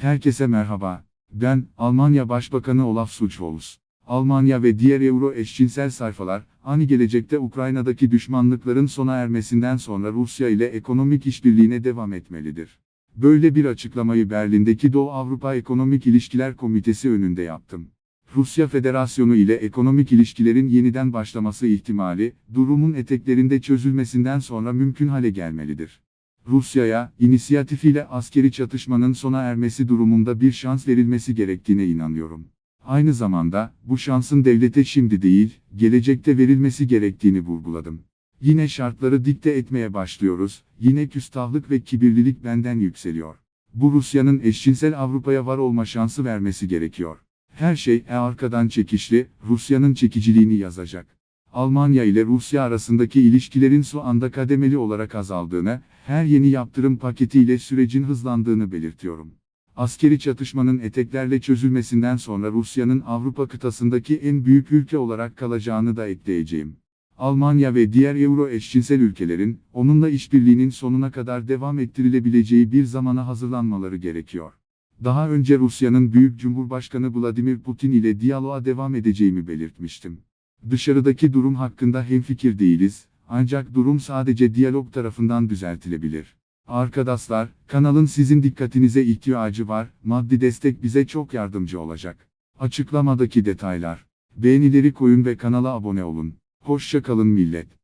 Herkese merhaba. Ben, Almanya Başbakanı Olaf Scholz. Almanya ve diğer Euro eşcinsel sayfalar, ani gelecekte Ukrayna'daki düşmanlıkların sona ermesinden sonra Rusya ile ekonomik işbirliğine devam etmelidir. Böyle bir açıklamayı Berlin'deki Doğu Avrupa Ekonomik İlişkiler Komitesi önünde yaptım. Rusya Federasyonu ile ekonomik ilişkilerin yeniden başlaması ihtimali, durumun eteklerinde çözülmesinden sonra mümkün hale gelmelidir. Rusya'ya, inisiyatifiyle askeri çatışmanın sona ermesi durumunda bir şans verilmesi gerektiğine inanıyorum. Aynı zamanda, bu şansın devlete şimdi değil, gelecekte verilmesi gerektiğini vurguladım. Yine şartları dikte etmeye başlıyoruz, yine küstahlık ve kibirlilik benden yükseliyor. Bu Rusya'nın eşcinsel Avrupa'ya var olma şansı vermesi gerekiyor. Her şey e arkadan çekişli, Rusya'nın çekiciliğini yazacak. Almanya ile Rusya arasındaki ilişkilerin su anda kademeli olarak azaldığını, her yeni yaptırım paketiyle sürecin hızlandığını belirtiyorum. Askeri çatışmanın eteklerle çözülmesinden sonra Rusya'nın Avrupa kıtasındaki en büyük ülke olarak kalacağını da ekleyeceğim. Almanya ve diğer Euro eşcinsel ülkelerin, onunla işbirliğinin sonuna kadar devam ettirilebileceği bir zamana hazırlanmaları gerekiyor. Daha önce Rusya'nın Büyük Cumhurbaşkanı Vladimir Putin ile diyaloğa devam edeceğimi belirtmiştim. Dışarıdaki durum hakkında hemfikir değiliz, ancak durum sadece diyalog tarafından düzeltilebilir. Arkadaşlar, kanalın sizin dikkatinize ihtiyacı var, maddi destek bize çok yardımcı olacak. Açıklamadaki detaylar. Beğenileri koyun ve kanala abone olun. Hoşça kalın millet.